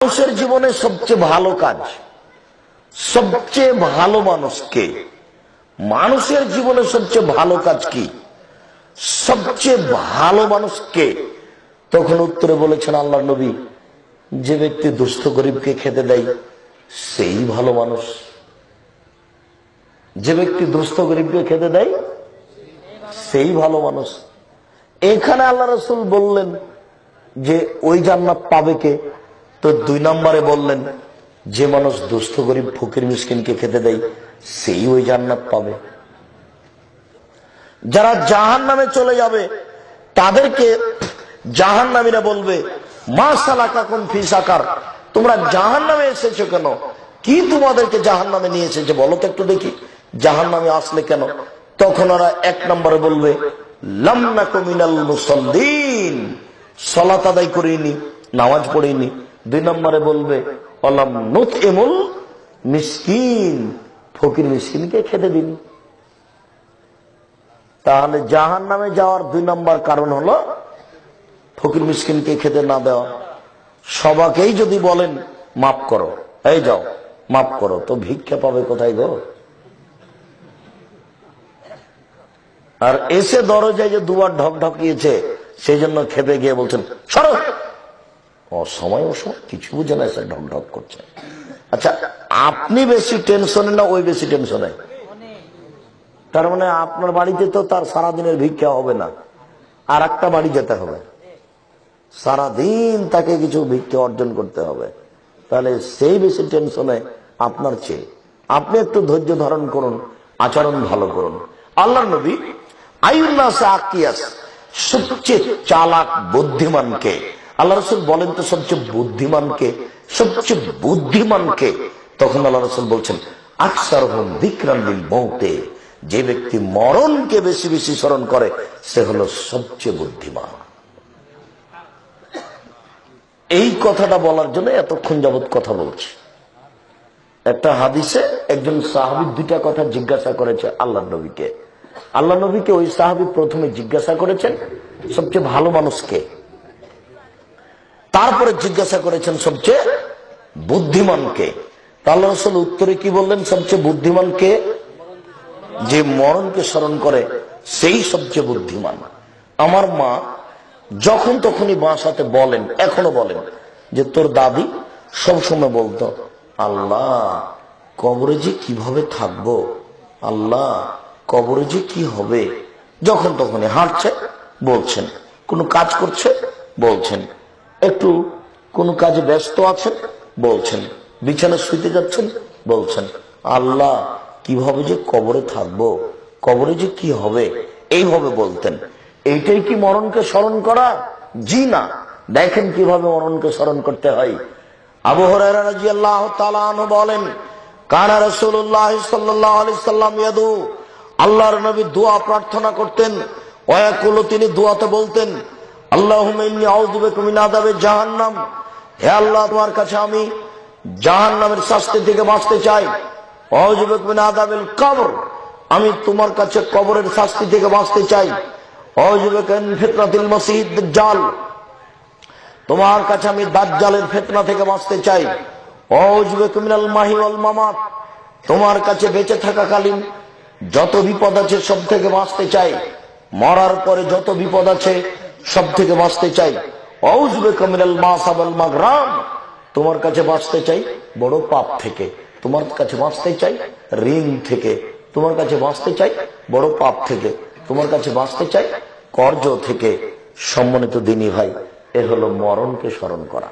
মানুষের জীবনে সবচেয়ে ভালো কাজ, সবচেয়ে ভালো মানুষকে, মানুষের জীবনে সবচেয়ে ভালো কাজ কি? সবচেয়ে ভালো মানুষকে তখন উত্তরে বলেছেন আল্লাহ নবী, যে ব্যক্তি দুস্থ গরিবকে খেতে দেয়, সেই ভালো মানুষ। যে ব্যক্তি দুস্থ গরিবকে খেতে দেয়, সেই ভালো মানুষ। এখানে আল্লাহ রসুল বললেন যে ওই জান্নাত পাবে কে? তো দুই নম্বরে বললেন, যে মানুষ দুস্থ গরিব ফকির মিসকিনকে খেতে দেয়, সেই ওই জান্নাত পাবে। যারা জাহান নামে চলে যাবে, তাদেরকে জাহান নামীরা বলবে, মা সালাকা কোন ফিসাকার তোমরা জাহান নামে এসেছ কেন? কি তোমাদেরকে জাহান নামে নিয়ে এসেছে বলো তো একটু দেখি। জাহান নামে আসলে কেন? তখন ওরা এক নম্বরে বলবে লামনা কমিনাল মুসল্লিন, সলাত আদায় করিনি, নামাজ পড়িনি দুই নম্বরে বলবে, অলাম নুত এমুল মিসকিন। ফকির মিসকিনকে খেতে দিনি। তাহলে জাহান নামে যাওয়ার দুই নম্বর কারণ হলো, ফকির মিসকিনকে খেতে না দেওয়া। সবাকেই যদি বলেন, মাফ করো, এই যাও, মাফ করো, তো ভিক্ষা পাবে কোথায় গো? আর এসে দরজায় যে দুবার ঢক ঢকিয়েছে সেই জন্য খেপে গিয়ে বলছেন, সরো অসময় অসময় কিছু বুঝে না এসে ঢক ঢক করছে। আচ্ছা আপনি বেশি টেনশনে না, ওই বেশি টেনশনে তার মানে আপনার বাড়িতে তো তার সারাদিনের ভিক্ষা হবে না, আর একটা বাড়ি যেতে হবে। সারাদিন তাকে কিছু ভিক্ষা অর্জন করতে হবে। তাহলে সেই বেশি টেনশনে আপনার চেয়ে। আপনি একটু ধৈর্য ধারণ করুন, আচরণ ভালো করুন। আল্লাহ নবী আইউল্লাহ আকিয়াস, সবচেয়ে চালাক বুদ্ধিমানকে আল্লাহ রসুল বলেন তো, সবচেয়ে বুদ্ধিমানকে সবচেয়ে বুদ্ধিমানকে, তখন আল্লাহ রসুল বলছেন আকসার হোম বিক্রান্দিল মৌতে যে ব্যক্তি মরণকে বেশি বেশি স্মরণ করে, সে হলো সবচেয়ে বুদ্ধিমান। এই কথাটা বলার জন্য এতক্ষণ যাবৎ কথা বলছি। একটা হাদিসে একজন সাহাবি দুইটা কথা জিজ্ঞাসা করেছে আল্লাহ নবীকে। আল্লাহ নবীকে ওই সাহাবি প্রথমে জিজ্ঞাসা করেছেন, সবচেয়ে ভালো মানুষকে তারপরে জিজ্ঞাসা করেছেন সবচেয়ে বুদ্ধিমানকে আল্লাহ রসুল উত্তরে কি বললেন? সবচেয়ে বুদ্ধিমানকে যে মরণকে স্মরণ করে, সেই সবচেয়ে বুদ্ধিমান। আমার মা যখন তখনই বাসাতে বলেন, এখনও বলেন, যে তোর দাদি সবসময় বলতো, আল্লাহ, কবরে যে কীভাবে থাকব? আল্লাহ, কবরে যে কি হবে? যখন তখনই হাঁটছে, বলছেন। কোনো কাজ করছে? বলছেন। একটু কোনো কাজে ব্যস্ত আছেন? বলছেন। বিছানা শুইতে যাচ্ছেন? বলছেন, আল্লাহ, কীভাবে যে কবরে থাকব? কবরে যে কি হবে? এইভাবে বলতেন। এইটাই কি মরণকে স্মরণ করা? জি না। দেখেন কীভাবে মরণকে স্মরণ করতে হয়। আল্লাহ বলেন আল্লাহর নবী দোয়া প্রার্থনা করতেন। ওয়াকুলো, তিনি দোয়াতে বলতেন আল্লাহ জাহান্নাম। হে আল্লাহ, তোমার কাছে আমি শাস্তি থেকে বাঁচতে চাই। কবর। আমি তোমার কাছে কবরের শাস্তি থেকে বাঁচতে চাই। অজুবেকেন মসিদ জাল তোমার কাছে আমি দাজ্জালের ফেতনা থেকে বাঁচতে চাই। অজুবেকুমিনাল মাহিওয়াল মামাত। তোমার কাছে বেঁচে থাকাকালীন যত বিপদ আছে সব থেকে বাঁচতে চাই। মরার পরে যত বিপদ আছে সব থেকে বাঁচতে চাই। তোমার কাছে বাঁচতে চাই বড় পাপ থেকে। তোমার কাছে বাঁচতে চাই ঋণ থেকে। তোমার কাছে বাঁচতে চাই বড় পাপ থেকে। তোমার কাছে বাঁচতে চাই কর্জ থেকে। সম্মানিত দিনী ভাই, এ হলো মরণকে স্মরণ করা।